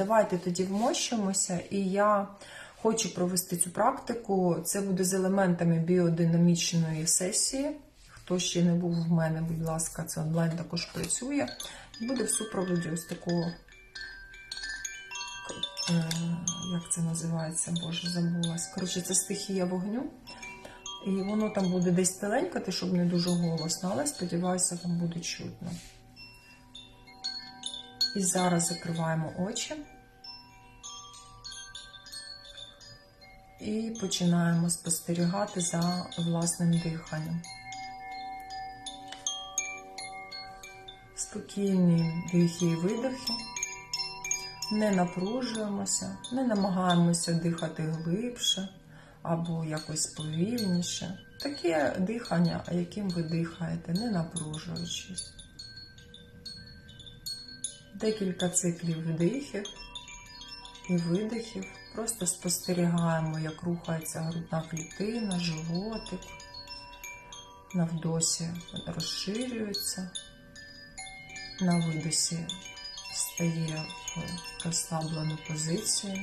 Давайте тоді вмощуємося, і я хочу провести цю практику. Це буде з елементами біодинамічної сесії. Хто ще не був в мене, будь ласка, це онлайн також працює. Буде в супроводі ось такого, е, як це називається, Боже, забулась. Коротше, це стихія вогню. І воно там буде десь теленькати, щоб не дуже голосно, але сподіваюся, вам буде чутно. І зараз закриваємо очі. І починаємо спостерігати за власним диханням. Спокійні дихи і видихи. Не напружуємося, не намагаємося дихати глибше або якось повільніше. Таке дихання, яким ви дихаєте, не напружуючись. Декілька циклів вдихів і видихів. Просто спостерігаємо, як рухається грудна клітина, животик. На вдосі розширюється, на видосі стає в розслаблену позицію.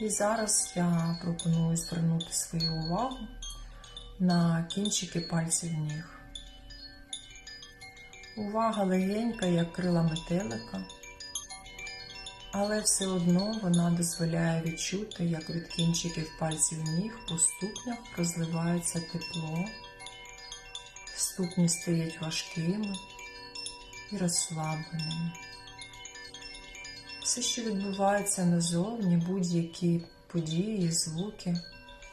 І зараз я пропоную звернути свою увагу на кінчики пальців ніг. Увага легенька, як крила метелика, але все одно вона дозволяє відчути, як від кінчиків пальців ніг по ступнях розливається тепло, ступні стають важкими і розслабленими. Все, що відбувається назовні, будь-які події, звуки,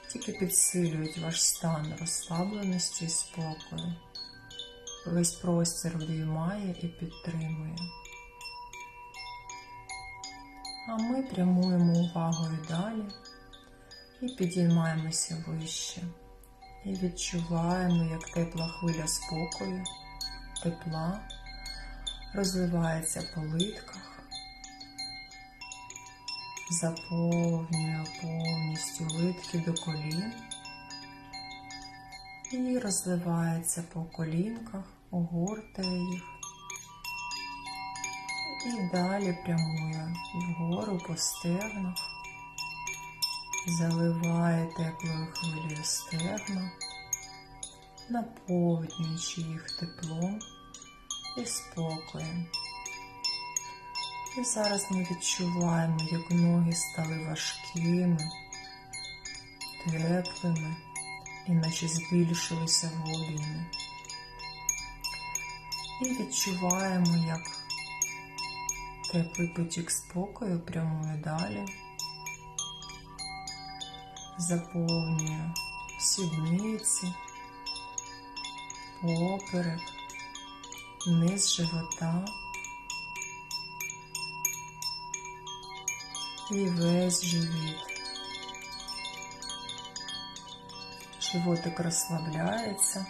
тільки підсилюють ваш стан розслабленості і спокою. Весь простір обіймає і підтримує. А ми прямуємо увагою далі і підіймаємося вище. І відчуваємо, як тепла хвиля спокою, тепла розливається по литках заповнює повністю литки до колін і розливається по колінках, огортає їх. І далі прямує вгору по стегнах, заливає теплою хвилею стегна, наповнюючи їх теплом і спокоєм. І зараз ми відчуваємо, як ноги стали важкими, теплими, і наче збільшилися воліни. І відчуваємо, як теплий потік спокою прямує далі, заповнює сідниці, поперек, низ живота. і весь живіт. Животик розслабляється.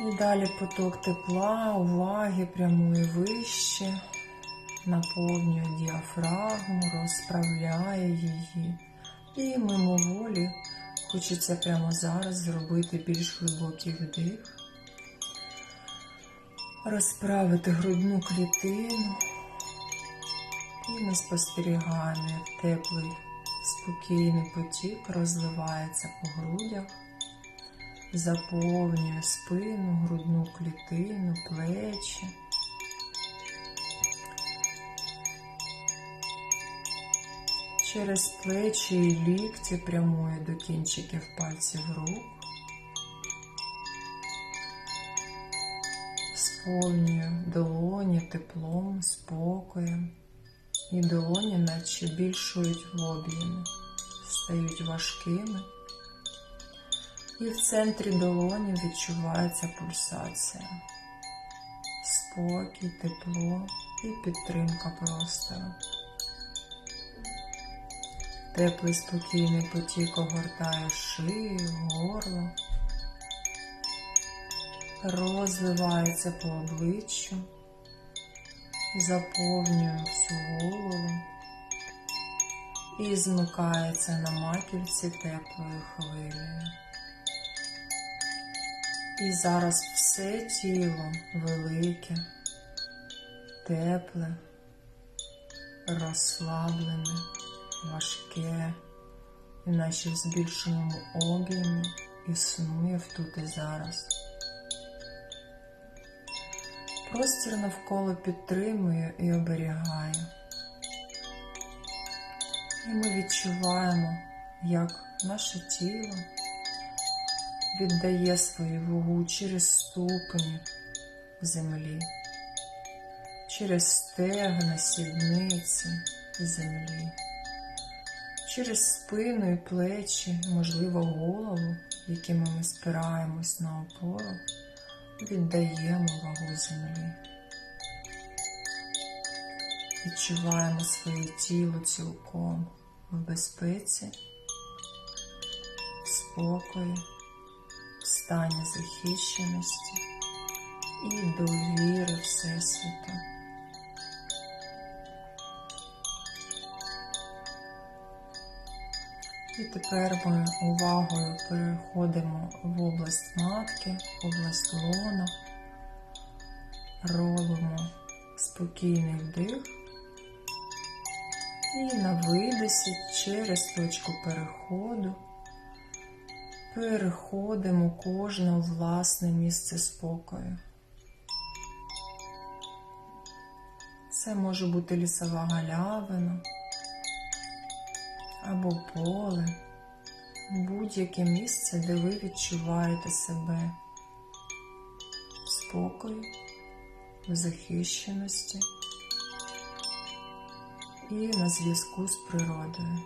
І далі поток тепла, уваги прямує вище, наповнює діафрагму, розправляє її. І мимоволі хочеться прямо зараз зробити більш глибокий вдих, розправити грудну клітину. І ми спостерігаємо, як теплий, спокійний потік розливається по грудях, заповнює спину, грудну клітину, плечі. Через плечі і лікті прямує до кінчиків пальців рук. Сповнює долоні теплом, спокоєм. І долоні наче більшують в об'ємі, стають важкими. І в центрі долоні відчувається пульсація, спокій, тепло і підтримка простору. Теплий спокійний потік огортає шию, горло, розливається по обличчю заповнює всю голову і змикається на маківці теплою хвилею. І зараз все тіло велике, тепле, розслаблене, важке і наче в збільшеному об'ємі існує в тут і зараз. Простір навколо підтримує і оберігає. І ми відчуваємо, як наше тіло віддає свою вагу через ступені землі, через стегна, сідниці землі, через спину і плечі, можливо, голову, якими ми спираємось на опору, віддаємо вагу землі. Відчуваємо своє тіло цілком в безпеці, в спокої, в стані захищеності і довіри Всесвіту. І тепер ми увагою переходимо в область матки, область лона, робимо спокійний вдих і на видосі через точку переходу переходимо кожне власне місце спокою. Це може бути лісова галявина або поле, будь-яке місце, де ви відчуваєте себе в спокою, в захищеності і на зв'язку з природою.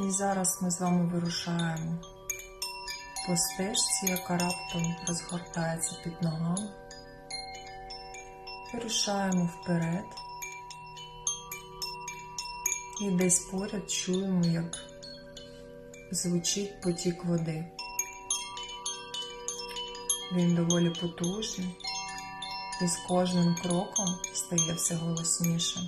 І зараз ми з вами вирушаємо по стежці, яка раптом розгортається під ногами. Вирушаємо вперед і десь поряд чуємо, як звучить потік води. Він доволі потужний і з кожним кроком стає все голоснішим.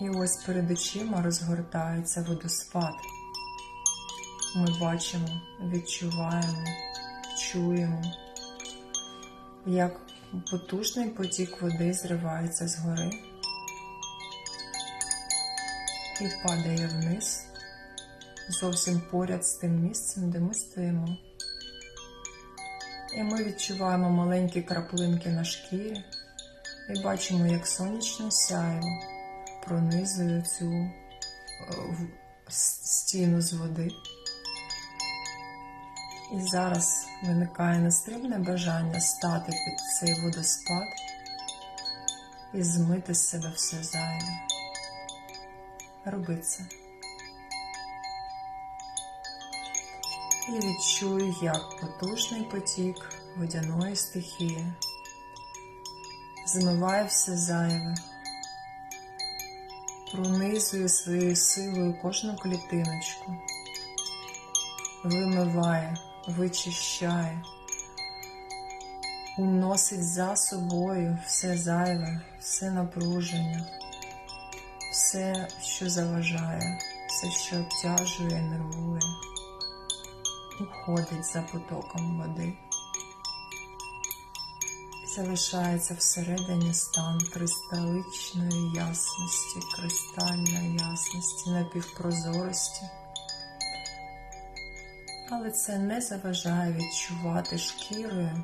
І ось перед очима розгортається водоспад. Ми бачимо, відчуваємо, чуємо, як потужний потік води зривається з гори і падає вниз, зовсім поряд з тим місцем, де ми стоїмо. І ми відчуваємо маленькі краплинки на шкірі і бачимо, як сонячне сяйво пронизує цю е, стіну з води. І зараз виникає нестримне бажання стати під цей водоспад і змити з себе все зайве. Роби це. І відчуй, як потужний потік водяної стихії змиває все зайве, пронизує своєю силою кожну клітиночку, вимиває, вичищає, уносить за собою все зайве, все напруження, все, що заважає, все, що обтяжує, нервує, уходить за потоком води. Залишається всередині стан кристаличної ясності, кристальної ясності, напівпрозорості. Але це не заважає відчувати шкірою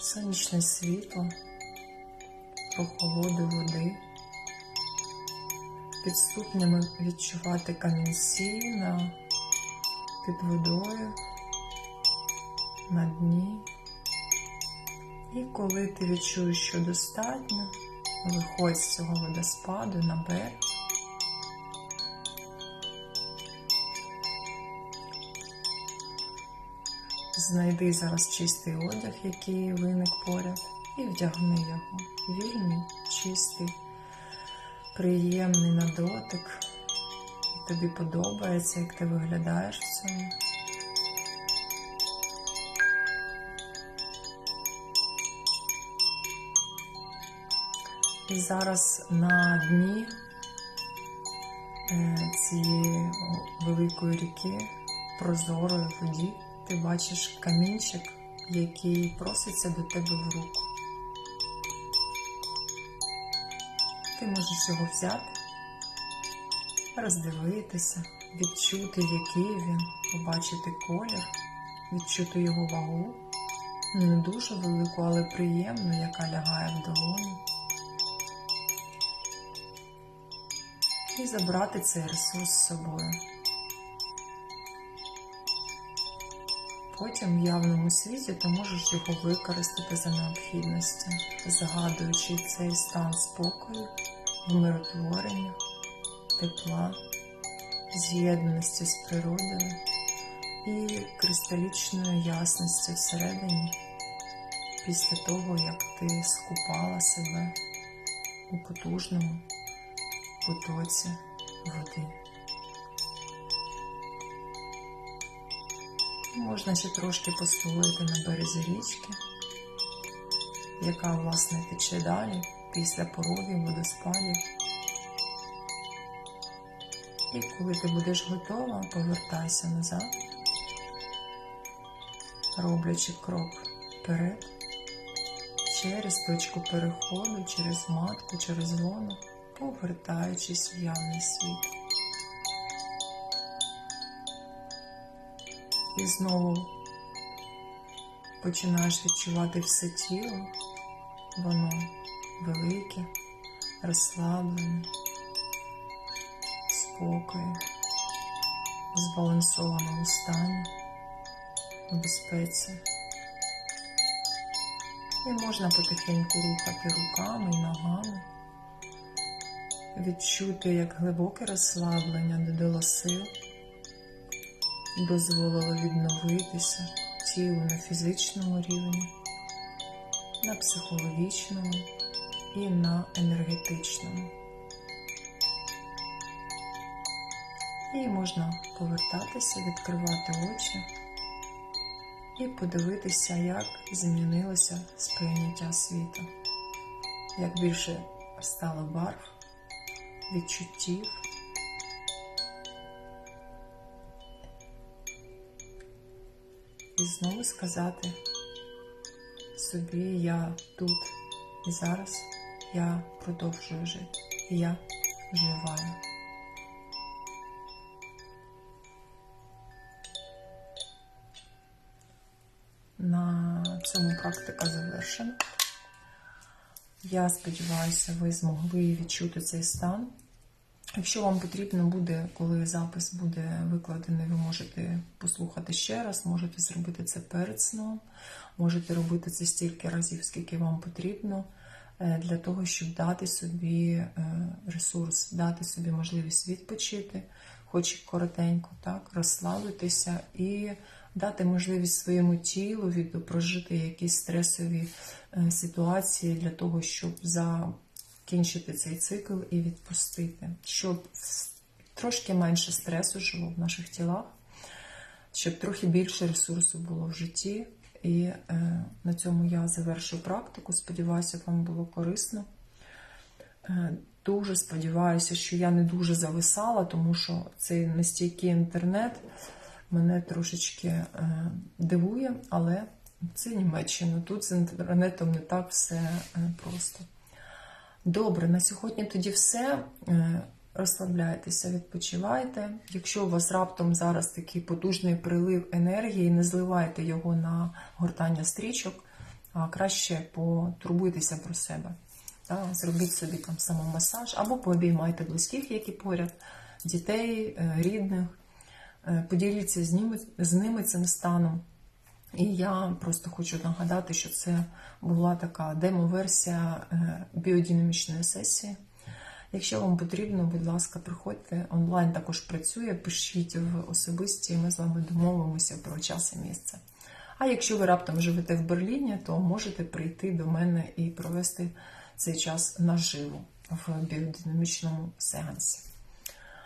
сонячне світло, прохолоду води, під ступнями відчувати камінці на під водою, на дні. І коли ти відчуєш, що достатньо, виходь з цього водоспаду на берег. Знайди зараз чистий одяг, який виник поряд, і вдягни його. Вільний, чистий, приємний на дотик. Тобі подобається, як ти виглядаєш в цьому. І зараз на дні е, цієї великої ріки, прозорої воді, ти бачиш камінчик, який проситься до тебе в руку. Ти можеш його взяти, роздивитися, відчути, який він, побачити колір, відчути його вагу, не дуже велику, але приємну, яка лягає в долоні. І забрати цей ресурс з собою. Потім в явному світі ти можеш його використати за необхідності, згадуючи цей стан спокою, вмиротворення, тепла, з'єднаності з природою і кристалічної ясності всередині після того, як ти скупала себе у потужному потоці води. Можна ще трошки постояти на березі річки, яка, власне, тече далі після поровів, водоспадів. І коли ти будеш готова, повертайся назад, роблячи крок вперед, через точку переходу, через матку, через лоно, повертаючись в явний світ. І знову починаєш відчувати все тіло, воно велике, розслаблене, спокою, збалансованому стані, в безпеці. І можна потихеньку рухати руками і ногами, відчути, як глибоке розслаблення додало сил дозволило відновитися тілу на фізичному рівні, на психологічному і на енергетичному. І можна повертатися, відкривати очі і подивитися, як змінилося сприйняття світу, як більше стало барв, відчуттів. І знову сказати собі, я тут і зараз я продовжую жити. І я вживаю. На цьому практика завершена. Я сподіваюся, ви змогли відчути цей стан. Якщо вам потрібно буде, коли запис буде викладений, ви можете послухати ще раз, можете зробити це перед сном, можете робити це стільки разів, скільки вам потрібно, е, для того, щоб дати собі е, ресурс, дати собі можливість відпочити, хоч коротенько, так, розслабитися і дати можливість своєму тілу прожити якісь стресові е, ситуації для того, щоб за закінчити цей цикл і відпустити, щоб трошки менше стресу жило в наших тілах, щоб трохи більше ресурсу було в житті. І е, на цьому я завершу практику. Сподіваюся, вам було корисно. Е, дуже сподіваюся, що я не дуже зависала, тому що цей нестійкий інтернет мене трошечки е, дивує, але це Німеччина. Тут з інтернетом не так все е, просто. Добре, на сьогодні тоді все. Е, Розслабляйтеся, відпочивайте. Якщо у вас раптом зараз такий потужний прилив енергії, не зливайте його на гортання стрічок, а краще потурбуйтеся про себе. Так? Зробіть собі там самомасаж або пообіймайте близьких, які поряд, дітей, е, рідних, Е, поділіться з ними, з ними цим станом. І я просто хочу нагадати, що це була така демо-версія е, біодинамічної сесії. Якщо вам потрібно, будь ласка, приходьте. Онлайн також працює, пишіть в особисті, ми з вами домовимося про час і місце. А якщо ви раптом живете в Берліні, то можете прийти до мене і провести цей час наживо в біодинамічному сеансі.